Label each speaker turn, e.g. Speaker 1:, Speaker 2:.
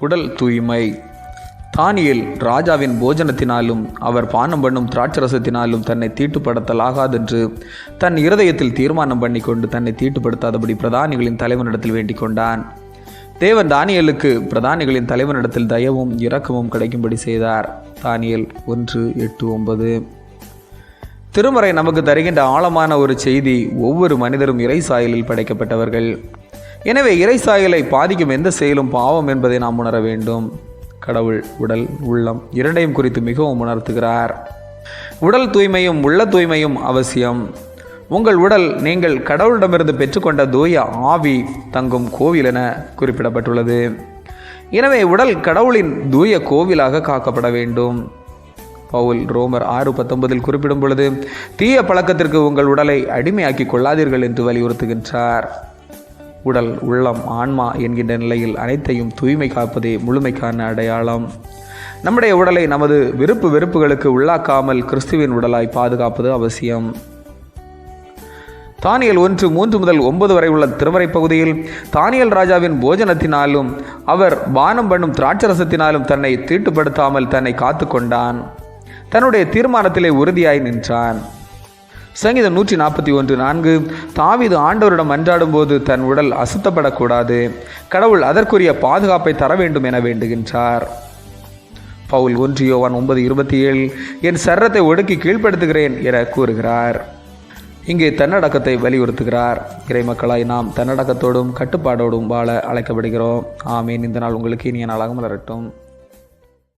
Speaker 1: உடல் தூய்மை. தானியல் ராஜாவின் போஜனத்தினாலும் அவர் பானம் பண்ணும் திராட்சரசத்தினாலும் தன்னை தீட்டுப்படுத்தலாகாதென்று தன் இருதயத்தில் தீர்மானம் பண்ணி கொண்டு தன்னை தீட்டுப்படுத்தாதபடி பிரதானிகளின் தலைவனிடத்தில் வேண்டிக் கொண்டான். தேவன் தானியலுக்கு பிரதானிகளின் தலைவனிடத்தில் தயவும் இரக்கமும் கிடைக்கும்படி செய்தார். தானியல் ஒன்று எட்டு ஒன்பது. திருமறை நமக்கு தருகின்ற ஆழமான ஒரு செய்தி ஒவ்வொரு மனிதரும் இறை சாயலில் படைக்கப்பட்டவர்கள். எனவே இறை சாயலை பாதிக்கும் எந்த செயலும் பாவம் என்பதை நாம் உணர வேண்டும். கடவுள் உடல் உள்ளம் இரண்டையும் குறித்து மிகவும் உணர்த்துகிறார். உடல் தூய்மையும் உள்ள தூய்மையும் அவசியம். உங்கள் உடல் நீங்கள் கடவுளிடமிருந்து பெற்றுக்கொண்ட தூய ஆவி தங்கும் கோவில் என குறிப்பிடப்பட்டுள்ளது. எனவே உடல் கடவுளின் தூய கோவிலாக காக்கப்பட வேண்டும். பவுல் ரோமர் ஆறு பத்தொன்பதில் குறிப்பிடும் பொழுது தீய பழக்கத்திற்கு உங்கள் உடலை அடிமையாக்கி கொள்ளாதீர்கள் என்று வலியுறுத்துகின்றார். உடல் உள்ளம் ஆன்மா என்கின்ற நிலையில் அனைத்தையும் தூய்மை காப்பதே முழுமைக்கான அடையாளம். நம்முடைய உடலை நமது விருப்பு வெறுப்புகளுக்கு உள்ளாக்காமல் கிறிஸ்துவின் உடலாய் பாதுகாப்பது அவசியம். தானியல் ஒன்று மூன்று முதல் ஒன்பது வரை உள்ள திருமறை பகுதியில் தானியல் ராஜாவின் போஜனத்தினாலும் அவர் பானம் பண்ணும் திராட்சரசத்தினாலும் தன்னை தீட்டுப்படுத்தாமல் தன்னை காத்து கொண்டான் தன்னுடைய தீர்மானத்திலே உறுதியாய் நின்றான். சங்கீதம் நூற்றி நாற்பத்தி ஒன்று நான்கு தாவிது ஆண்டவரிடம் அன்றாடும் போது தன் உடல் அசுத்தப்படக்கூடாது. கடவுள் அதற்குரிய பாதுகாப்பை தர வேண்டும் என வேண்டுகின்றார். பவுல் ஒன்று யோவான் ஒன்பது இருபத்தி ஏழு என் சரத்தை ஒடுக்கி கீழ்ப்படுத்துகிறேன் என கூறுகிறார். இங்கே தன்னடக்கத்தை வலியுறுத்துகிறார். இறை மக்களாய் நாம் தன்னடக்கத்தோடும் கட்டுப்பாடோடும் வாழ அழைக்கப்படுகிறோம். ஆமீன். இந்த நாள் உங்களுக்கு இனிய நாளாக மலரட்டும்.